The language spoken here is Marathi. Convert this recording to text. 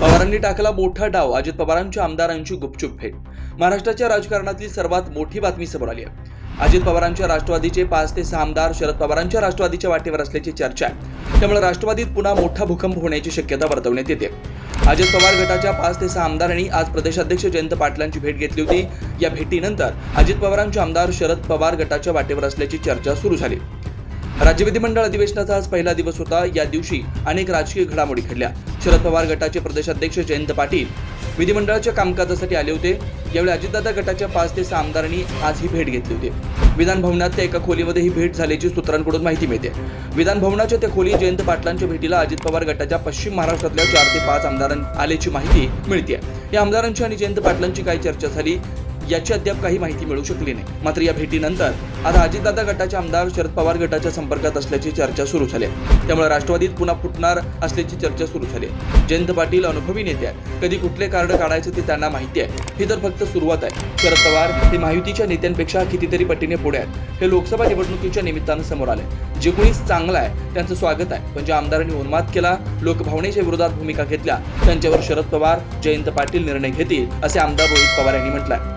पवारांनी टाकला मोठा डाव. अजित पवारांच्या आमदारांची गुपचूप भेट. महाराष्ट्राच्या राजकारणातली सर्वात मोठी बातमी समोर आली आहे. अजित पवारांच्या राष्ट्रवादीचे पाच ते सहा आमदार शरद पवारांच्या राष्ट्रवादीच्या वाटेवर असल्याची चर्चा आहे. त्यामुळे राष्ट्रवादीत पुन्हा मोठा भूकंप होण्याची शक्यता वर्तवण्यात येते. अजित पवार गटाच्या पाच ते सहा आमदारांनी आज प्रदेशाध्यक्ष जयंत पाटलांची भेट घेतली होती. या भेटीनंतर अजित पवारांचे आमदार शरद पवार गटाच्या वाटेवर असल्याची चर्चा सुरू झाली. राज्य विधिमंडळ अधिवेशनाचा आज पहिला दिवस होता. या दिवशी अनेक राजकीय घडामोडी घडल्या. शरद पवार गटाचे प्रदेशाध्यक्ष जयंत पाटील विधिमंडळाच्या कामकाजासाठी आले होते. यावेळी अजितदादा गटाच्या पाच ते सहा आमदारांनी आज ही भेट घेतली होती. विधान भवनात त्या एका खोलीमध्ये ही भेट झाल्याची सूत्रांकडून माहिती मिळते. विधान भवनाच्या त्या खोली जयंत पाटलांच्या भेटीला अजित पवार गटाच्या पश्चिम महाराष्ट्रातल्या चार ते पाच आमदारां आल्याची माहिती मिळते या आमदारांची आणि जयंत पाटलांची काय चर्चा झाली. याची अद्याप काही माहिती मिळू शकली नाही. मात्र या भेटीनंतर आता अजितदादा गटाचे आमदार शरद पवार गटाच्या संपर्कात असल्याची चर्चा सुरू झाली. त्यामुळे राष्ट्रवादीत पुन्हा फुटणार असल्याची चर्चा सुरू झाली. जयंत पाटील अनुभवी नेते आहेत. कधी कुठले कार्ड काढायचे ते त्यांना माहिती आहे. ही तर फक्त सुरुवात आहे. शरद पवार हे महायुतीच्या नेत्यांपेक्षा कितीतरी पटीने पुढे आहेत. हे लोकसभा निवडणुकीच्या निमित्तानं समोर आले जे कोणी चांगला आहे त्यांचं स्वागत आहे. पण ज्या आमदारांनी उन्माद केला लोकभावनेच्या विरोधात भूमिका घेतल्या त्यांच्यावर शरद पवार जयंत पाटील निर्णय घेतील असे आमदार रोहित पवार यांनी म्हटलंय.